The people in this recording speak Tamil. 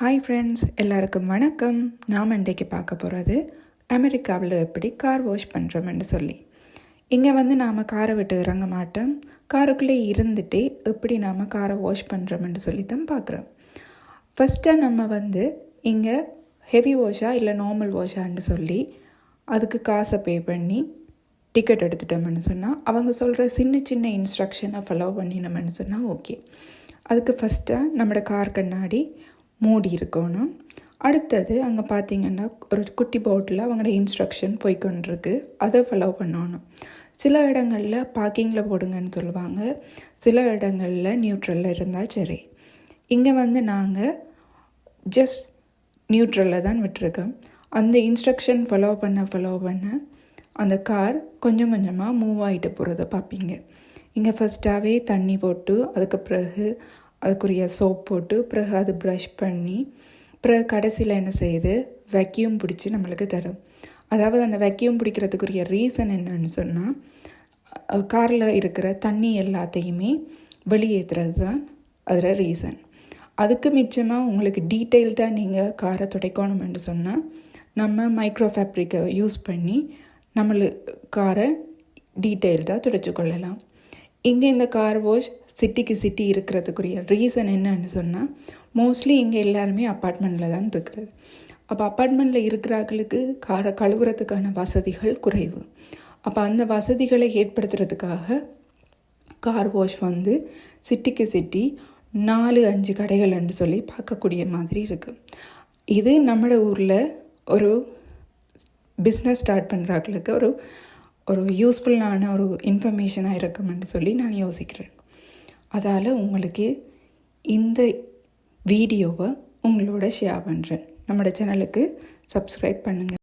ஹாய் ஃப்ரெண்ட்ஸ் எல்லாருக்கும் வணக்கம். நாம் இன்றைக்கு பார்க்க போகிறது அமெரிக்காவில் எப்படி கார் வாஷ் பண்ணுறோம்னு சொல்லி. இங்கே வந்து நாம் காரை விட்டு இறங்க மாட்டோம். காருக்குள்ளே இருந்துகிட்டே எப்படி நாம் காரை வாஷ் பண்ணுறோம்னு சொல்லி தான் பார்க்குறோம். ஃபஸ்ட்டாக நம்ம வந்து இங்கே ஹெவி வாஷா இல்லை நார்மல் வாஷான்னு சொல்லி அதுக்கு காசை பே பண்ணி டிக்கெட் எடுத்துட்டோம்னு சொன்னால் அவங்க சொல்கிற சின்ன சின்ன இன்ஸ்ட்ரக்ஷனை ஃபாலோ பண்ணினோம்னு சொன்னால் ஓகே அதுக்கு ஃபஸ்ட்டாக நம்மளோட கார் கண்ணாடி மூடி இருக்கணும். அடுத்தது அங்கே பார்த்தீங்கன்னா ஒரு குட்டி போட்டில் அவங்களோட இன்ஸ்ட்ரக்ஷன் போய்க்கொண்டிருக்கு அதை ஃபாலோ பண்ணணும். சில இடங்களில் பார்க்கிங்கில் போடுங்கன்னு சொல்லுவாங்க. சில இடங்களில் நியூட்ரலில் இருந்தால் சரி. இங்கே வந்து நாங்கள் ஜஸ்ட் நியூட்ரலில் தான் விட்டுருக்கோம். அந்த இன்ஸ்ட்ரக்ஷன் ஃபாலோ பண்ண ஃபாலோ பண்ண அந்த கார் கொஞ்சம் கொஞ்சமாக மூவ் ஆகிட்டு போகிறத பார்ப்பீங்க. இங்கே ஃபஸ்ட்டாகவே தண்ணி போட்டு அதுக்கு பிறகு அதுக்குரிய சோப் போட்டு பிறகு அது ப்ரஷ் பண்ணி பிறகு கடைசியில் என்ன செய்யுது? வெக்யூம் பிடிச்சி நம்மளுக்கு தரும். அதாவது அந்த வெக்யூம் பிடிக்கிறதுக்குரிய ரீசன் என்னன்னு சொன்னால் காரில் இருக்கிற தண்ணி எல்லாத்தையுமே வெளியேற்றுறது தான் அதில் ரீசன் அதுக்கு மிச்சமாக உங்களுக்கு டீட்டெயில்டாக நீங்கள் காரை துடைக்கணும்னு சொன்னால் நம்ம மைக்ரோ ஃபேப்ரிக்கை யூஸ் பண்ணி நம்மளு காரை டீட்டெயில்டாக துடைச்சி கொள்ளலாம் இங்கே இந்த கார் வாஷ் சிட்டிக்கு சிட்டி இருக்கிறதுக்குரிய ரீசன் என்னன்னு சொன்னால் மோஸ்ட்லி இங்கே எல்லாருமே அப்பார்ட்மெண்ட்டில் தான் இருக்கிறது. அப்போ அப்பார்ட்மெண்ட்டில் இருக்கிறார்களுக்கு காரை கழுவுறதுக்கான வசதிகள் குறைவு. அப்போ அந்த வசதிகளை ஏற்படுத்துறதுக்காக கார் வாஷ் வந்து சிட்டிக்கு சிட்டி நாலு அஞ்சு கடைகள்னு சொல்லி பார்க்கக்கூடிய மாதிரி இருக்குது இது நம்ம ஊரில் ஒரு பிஸ்னஸ் ஸ்டார்ட் பண்ணுறாங்களுக்கு ஒரு ஒரு யூஸ்ஃபுல்லான ஒரு இன்ஃபர்மேஷனாக இருக்குமென்னு சொல்லி நான் யோசிக்கிறேன். அதால் உங்களுக்கு இந்த வீடியோவை உங்களோட ஷேர் பண்ணுறேன் நம்மளோட சேனலுக்கு சப்ஸ்கிரைப் பண்ணுங்கள்